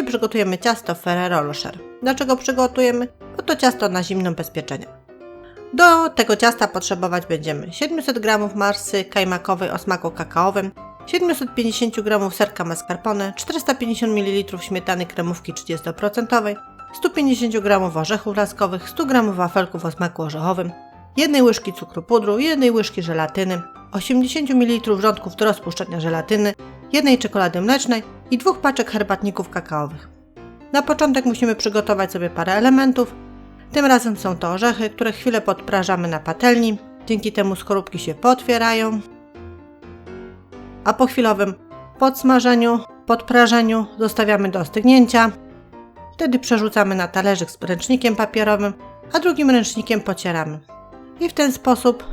i przygotujemy ciasto Ferrero Rocher. Dlaczego przygotujemy? Bo to ciasto na zimno bez pieczenia. Do tego ciasta potrzebować będziemy 700 g masy kajmakowej o smaku kakaowym, 750 g serka mascarpone, 450 ml śmietany kremówki 30%, 150 g orzechów laskowych, 100 g wafelków o smaku orzechowym, 1 łyżki cukru pudru, 1 łyżki żelatyny, 80 ml wrzątków do rozpuszczenia żelatyny, 1 czekolady mlecznej i dwóch paczek herbatników kakaowych. Na początek musimy przygotować sobie parę elementów. Tym razem są to orzechy, które chwilę podprażamy na patelni. Dzięki temu skorupki się potwierają. A po chwilowym podsmażeniu, podprażeniu zostawiamy do ostygnięcia. Wtedy przerzucamy na talerzyk z ręcznikiem papierowym, a drugim ręcznikiem pocieramy. I w ten sposób,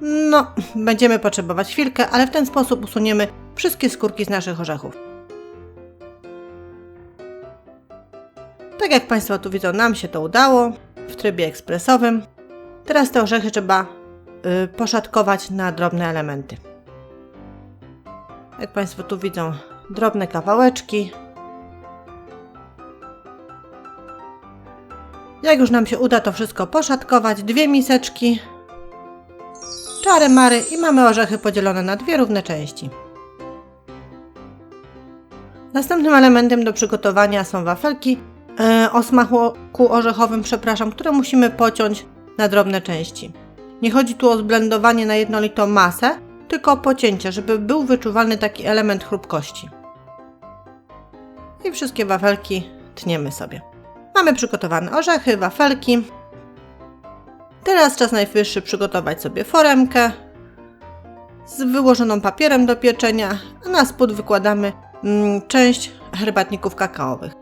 no, będziemy potrzebować chwilkę, ale w ten sposób usuniemy wszystkie skórki z naszych orzechów. Tak jak Państwo tu widzą, nam się to udało w trybie ekspresowym. Teraz te orzechy trzeba y, poszatkować na drobne elementy. Jak Państwo tu widzą, drobne kawałeczki. Jak już nam się uda to wszystko poszatkować, dwie miseczki, czary mary i mamy orzechy podzielone na dwie równe części. Następnym elementem do przygotowania są wafelki e, o smaku orzechowym, przepraszam, które musimy pociąć na drobne części. Nie chodzi tu o zblendowanie na jednolitą masę, tylko o pocięcie, żeby był wyczuwalny taki element chrupkości. I wszystkie wafelki tniemy sobie. Mamy przygotowane orzechy, wafelki. Teraz czas najwyższy przygotować sobie foremkę z wyłożoną papierem do pieczenia, a na spód wykładamy część herbatników kakaowych.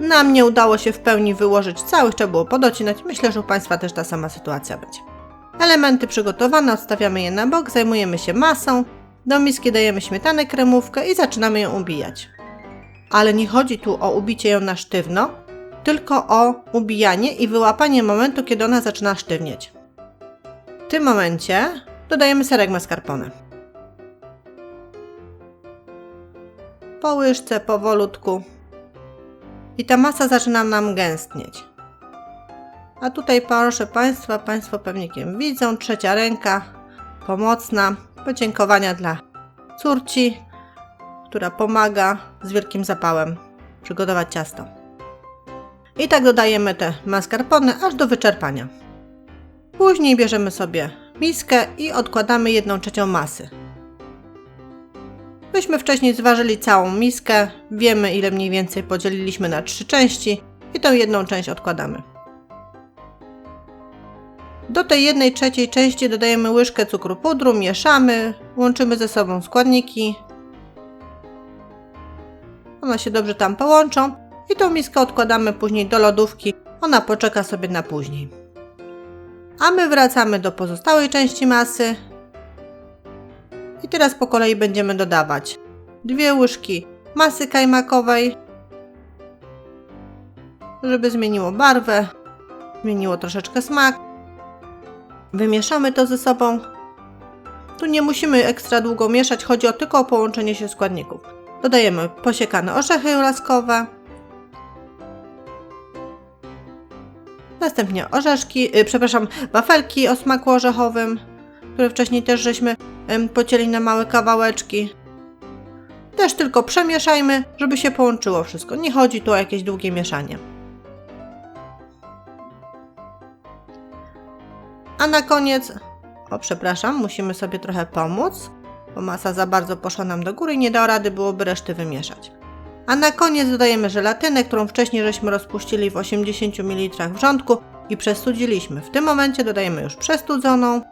Nam nie udało się w pełni wyłożyć całych, trzeba było podocinać. Myślę, że u Państwa też ta sama sytuacja będzie. Elementy przygotowane, odstawiamy je na bok, zajmujemy się masą. Do miski dajemy śmietanę kremówkę i zaczynamy ją ubijać. Ale nie chodzi tu o ubicie ją na sztywno, tylko o ubijanie i wyłapanie momentu, kiedy ona zaczyna sztywnieć. W tym momencie dodajemy serek mascarpone. Po łyżce, powolutku. I ta masa zaczyna nam gęstnieć. A tutaj proszę Państwa, Państwo pewnikiem widzą, trzecia ręka, pomocna, podziękowania dla córci, która pomaga z wielkim zapałem przygotować ciasto. I tak dodajemy te mascarpone aż do wyczerpania. Później bierzemy sobie miskę i odkładamy jedną trzecią masy. Myśmy wcześniej zważyli całą miskę, wiemy ile mniej więcej podzieliliśmy na trzy części i tą jedną część odkładamy. Do tej jednej trzeciej części dodajemy łyżkę cukru pudru, mieszamy, łączymy ze sobą składniki. One się dobrze tam połączą i tą miskę odkładamy później do lodówki. Ona poczeka sobie na później. A my wracamy do pozostałej części masy. I teraz po kolei będziemy dodawać dwie łyżki masy kajmakowej, żeby zmieniło barwę, zmieniło troszeczkę smak. Wymieszamy to ze sobą. Tu nie musimy ekstra długo mieszać, chodzi o tylko o połączenie się składników. Dodajemy posiekane orzechy laskowe. Następnie orzeszki, yy, przepraszam, wafelki o smaku orzechowym, które wcześniej też żeśmy pocięli na małe kawałeczki. Też tylko przemieszajmy, żeby się połączyło wszystko. Nie chodzi tu o jakieś długie mieszanie. A na koniec, o przepraszam, musimy sobie trochę pomóc, bo masa za bardzo poszła nam do góry i nie da rady byłoby reszty wymieszać. A na koniec dodajemy żelatynę, którą wcześniej żeśmy rozpuścili w 80 ml wrzątku i przestudziliśmy. W tym momencie dodajemy już przestudzoną.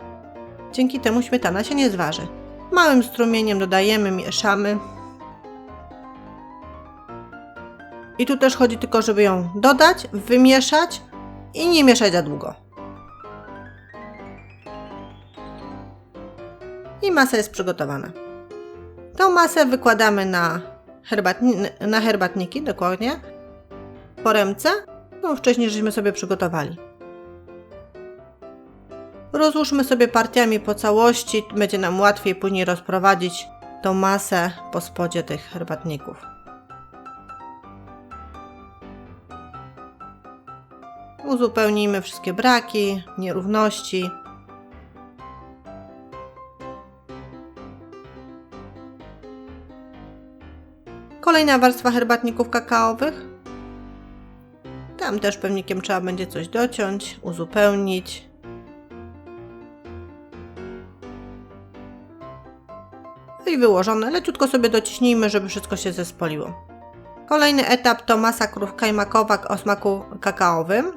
Dzięki temu śmietana się nie zważy. Małym strumieniem dodajemy, mieszamy. I tu też chodzi tylko, żeby ją dodać, wymieszać i nie mieszać za długo. i masa jest przygotowana. Tą masę wykładamy na, herbatni na herbatniki, dokładnie, po ręce, którą wcześniej żeśmy sobie przygotowali. Rozłóżmy sobie partiami po całości, będzie nam łatwiej później rozprowadzić tą masę po spodzie tych herbatników. Uzupełnijmy wszystkie braki, nierówności. Kolejna warstwa herbatników kakaowych. Tam też pewnikiem trzeba będzie coś dociąć, uzupełnić. Wyłożone. Leciutko sobie dociśnijmy, żeby wszystko się zespoliło. Kolejny etap to masa krów kajmakowa o smaku kakaowym.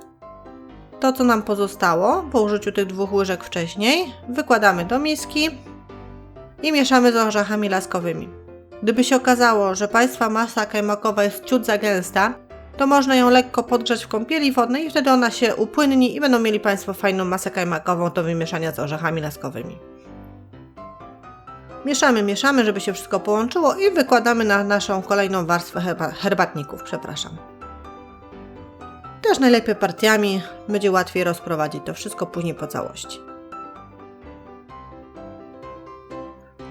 To, co nam pozostało po użyciu tych dwóch łyżek wcześniej, wykładamy do miski i mieszamy z orzechami laskowymi. Gdyby się okazało, że Państwa masa kajmakowa jest ciut za gęsta, to można ją lekko podgrzać w kąpieli wodnej i wtedy ona się upłynni i będą mieli Państwo fajną masę kajmakową do wymieszania z orzechami laskowymi. Mieszamy, mieszamy, żeby się wszystko połączyło i wykładamy na naszą kolejną warstwę herba- herbatników, przepraszam. Też najlepiej partiami, będzie łatwiej rozprowadzić to wszystko później po całości.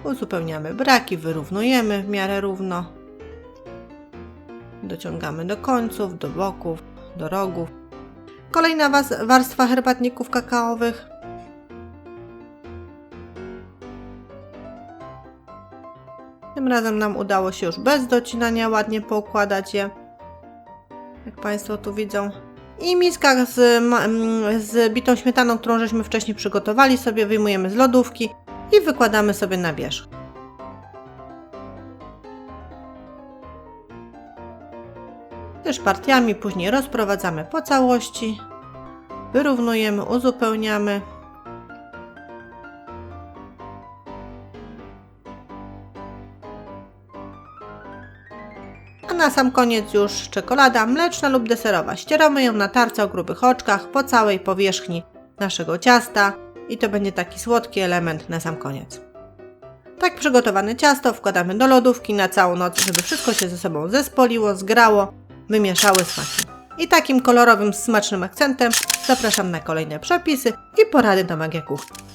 Uzupełniamy braki, wyrównujemy w miarę równo. Dociągamy do końców, do boków, do rogów. Kolejna warstwa herbatników kakaowych. Tym razem nam udało się już bez docinania ładnie poukładać je. Jak Państwo tu widzą. I miska z, z bitą śmietaną, którą żeśmy wcześniej przygotowali sobie, wyjmujemy z lodówki i wykładamy sobie na wierzch. Też partiami później rozprowadzamy po całości, wyrównujemy, uzupełniamy. A na sam koniec już czekolada mleczna lub deserowa. Ścieramy ją na tarce o grubych oczkach po całej powierzchni naszego ciasta i to będzie taki słodki element na sam koniec. Tak przygotowane ciasto wkładamy do lodówki na całą noc, żeby wszystko się ze sobą zespoliło, zgrało, wymieszały smaki. I takim kolorowym, smacznym akcentem zapraszam na kolejne przepisy i porady do Magia Kuchni.